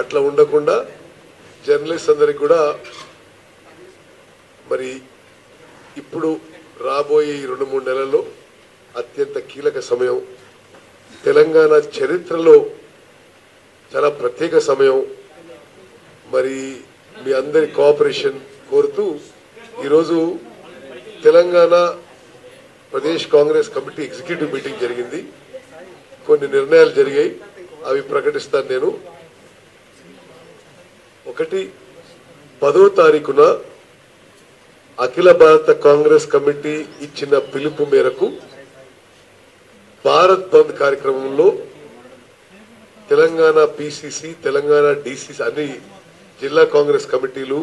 అట్లా ఉండకుండా జర్నలిస్ట్ అందరికి కూడా మరి ఇప్పుడు రాబోయే రెండు మూడు నెలల్లో అత్యంత కీలక సమయం. తెలంగాణ చరిత్రలో చాలా ప్రత్యేక సమయం. మరి మీ అందరి కోఆపరేషన్ కోరుతూ ఈరోజు Telangana Pradesh Congress committee executive meeting జరిగింది. కొన్ని నిర్ణయాలు జరిగాయి. అవి ప్రకటిస్తాను నేను. ఒకటి పదో తారీఖున అఖిల భారత కాంగ్రెస్ కమిటీ ఇచ్చిన పిలుపు మేరకు భారత్ బంద్ కార్యక్రమంలో తెలంగాణ పిసిసి తెలంగాణ డిసిసి అన్ని జిల్లా కాంగ్రెస్ కమిటీలు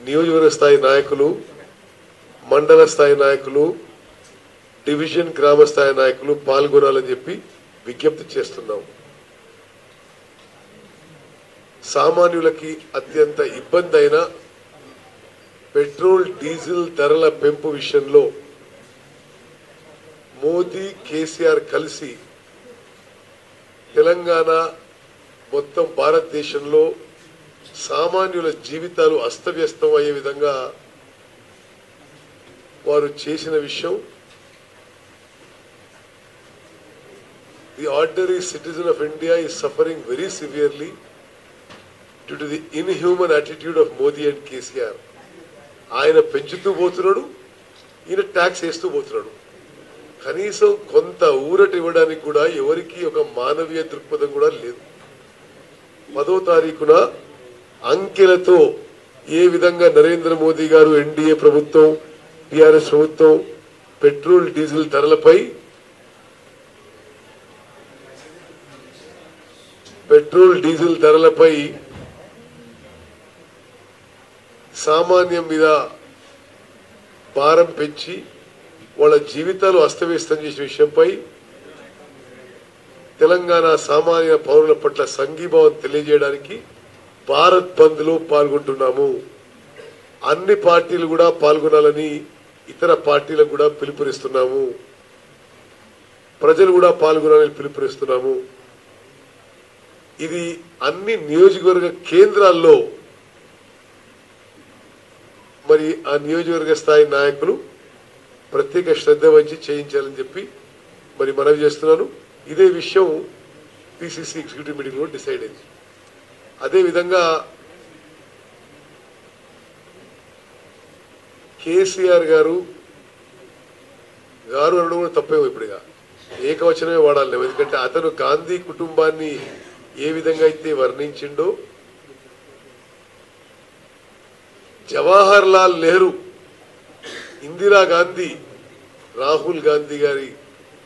నియోజకవర్గ స్థాయి నాయకులు మండల స్థాయి నాయకులు డివిజన్ గ్రామస్థాయి నాయకులు పాల్గొనాలని చెప్పి విజ్ఞప్తి చేస్తున్నాం. సామాన్యులకి అత్యంత ఇబ్బంది అయిన పెట్రోల్ డీజిల్ ధరల పెంపు విషయంలో మోదీ కేసీఆర్ కలిసి తెలంగాణ మొత్తం భారతదేశంలో సామాన్యుల జీవితాలు అస్తవ్యస్తం అయ్యే విధంగా వారు చేసిన విషయం the ordinary citizen of India is suffering very severely due to the inhuman attitude of Modi and KCR ఆయన పెంచుతూ పోతున్నాడు ఈయన ట్యాక్స్ వేస్తూ పోతున్నాడు. కనీసం కొంత ఊరట ఇవ్వడానికి కూడా ఎవరికి ఒక మానవీయ దృక్పథం కూడా లేదు. పదో తారీఖున అంకెలతో ఏ విధంగా నరేంద్ర మోదీ గారు ఎన్డీఏ ప్రభుత్వం టిఆర్ఎస్ ప్రభుత్వం పెట్రోల్ డీజిల్ ధరలపై పెట్రోల్ డీజిల్ ధరలపై సామాన్యం మీద భారం పెంచి వాళ్ళ జీవితాలు అస్తవ్యస్తం చేసిన విషయంపై తెలంగాణ సామాన్య పౌరుల పట్ల సంఘీభావం తెలియజేయడానికి భారత్ బంద్లో పాల్గొంటున్నాము. అన్ని పార్టీలు కూడా పాల్గొనాలని ఇతర పార్టీలకు కూడా పిలుపునిస్తున్నాము. ప్రజలు కూడా పాల్గొనాలని పిలుపునిస్తున్నాము. ఇది అన్ని నియోజకవర్గ కేంద్రాల్లో మరి ఆ నియోజకవర్గ స్థాయి నాయకులు ప్రత్యేక శ్రద్ధ వహించి చేయించాలని చెప్పి మరి మనవి చేస్తున్నాను. ఇదే విషయం పిసిసి ఎగ్జిక్యూటివ్ మీటింగ్లో డిసైడ్ అయింది. అదేవిధంగా కేసీఆర్ గారు గారు అనడం కూడా తప్పేమో ఇప్పుడుగా. ఏకవచనమే వాడాలి. ఎందుకంటే అతను గాంధీ కుటుంబాన్ని ఏ విధంగా అయితే వర్ణించిండో? జవహర్ లాల్ నెహ్రూ ఇందిరా గాంధీ రాహుల్ గాంధీ గారి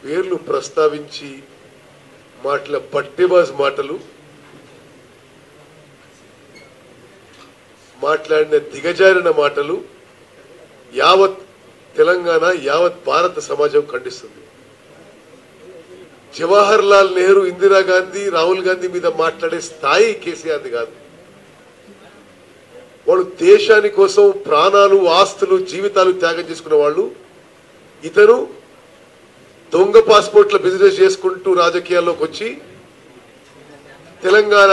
పేర్లు ప్రస్తావించి మాటల పట్టెబాజ్ మాటలు మాట్లాడిన దిగజారిన మాటలు యావత్ తెలంగాణ యావత్ భారత సమాజం ఖండిస్తుంది. జవహర్ లాల్ నెహ్రూ ఇందిరాగాంధీ రాహుల్ గాంధీ మీద మాట్లాడే స్థాయి కేసీఆర్ది కాదు. వాళ్ళు దేశాని కోసం ప్రాణాలు ఆస్తులు జీవితాలు త్యాగం చేసుకున్న వాళ్ళు ఇతను దొంగ పాస్పోర్ట్ల బిజినెస్ చేసుకుంటూ రాజకీయాల్లోకి వచ్చి తెలంగాణ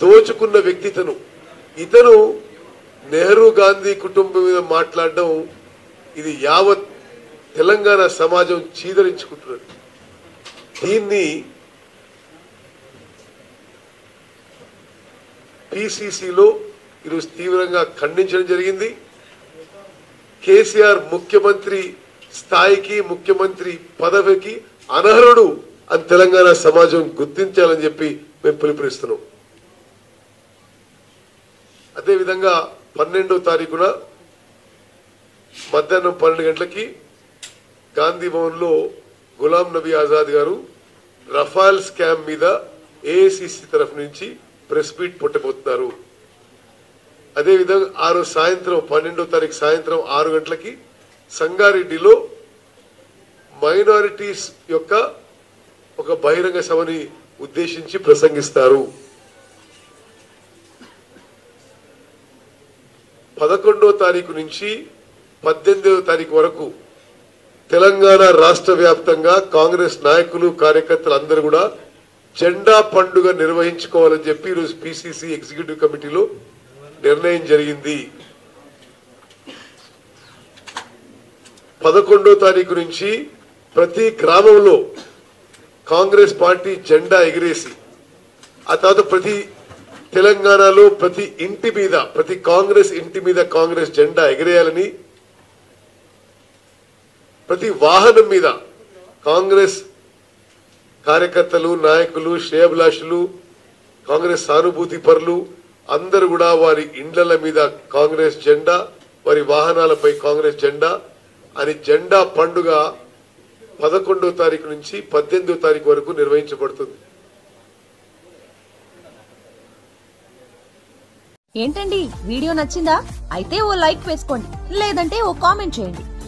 దోచుకున్న వ్యక్తి ఇతను. ఇతను నెహ్రూ గాంధీ కుటుంబం మీద మాట్లాడడం ఇది యావత్ తెలంగాణ సమాజం చీదరించుకుంటున్నది. దీన్ని పిసిసిలో ఈరోజు తీవ్రంగా ఖండించడం జరిగింది. కేసీఆర్ ముఖ్యమంత్రి స్థాయికి ముఖ్యమంత్రి పదవికి అనర్హుడు అని తెలంగాణ సమాజం గుర్తించాలని చెప్పి మేము పిలుపునిస్తున్నాం. అదేవిధంగా పన్నెండో తారీఖున మధ్యాహ్నం పన్నెండు గంటలకి గాంధీ భవన్లో గులాం నబీ ఆజాద్ గారు రఫాల్ స్కామ్ మీద ఏఐసిసి తరఫు నుంచి ప్రెస్ మీట్ పుట్టబోతున్నారు. అదేవిధంగా ఆరు సాయంత్రం పన్నెండో తారీఖు సాయంత్రం ఆరు గంటలకి సంగారెడ్డిలో మైనారిటీస్ యొక్క ఒక బహిరంగ సభని ఉద్దేశించి ప్రసంగిస్తారు. పదకొండో తారీఖు నుంచి పద్దెనిమిదవ తారీఖు వరకు తెలంగాణ రాష్ట్ర వ్యాప్తంగా కాంగ్రెస్ నాయకులు కార్యకర్తలు అందరూ కూడా జెండా పండుగ నిర్వహించుకోవాలని చెప్పి ఈరోజు పిసిసి ఎగ్జిక్యూటివ్ కమిటీలో నిర్ణయం జరిగింది. పదకొండో తారీఖు నుంచి ప్రతి గ్రామంలో కాంగ్రెస్ పార్టీ జెండా ఎగిరేసి ఆ తర్వాత ప్రతి తెలంగాణలో ప్రతి ఇంటి మీద ప్రతి కాంగ్రెస్ ఇంటి మీద కాంగ్రెస్ జెండా ఎగిరేయాలని ప్రతి వాహనం మీద కాంగ్రెస్ కార్యకర్తలు నాయకులు శ్రేయభిలాషులు కాంగ్రెస్ సానుభూతి పరులు అందరూ కూడా వారి ఇండ్ల మీద కాంగ్రెస్ జెండా వారి వాహనాలపై కాంగ్రెస్ జెండా. అని జెండా పండుగ పదకొండో తారీఖు నుంచి పద్దెనిమిదో తారీఖు వరకు నిర్వహించబడుతుంది. ఏంటండి? వీడియో నచ్చిందా? అయితే ఓ లైక్ వేసుకోండి. లేదంటే ఓ కామెంట్ చేయండి.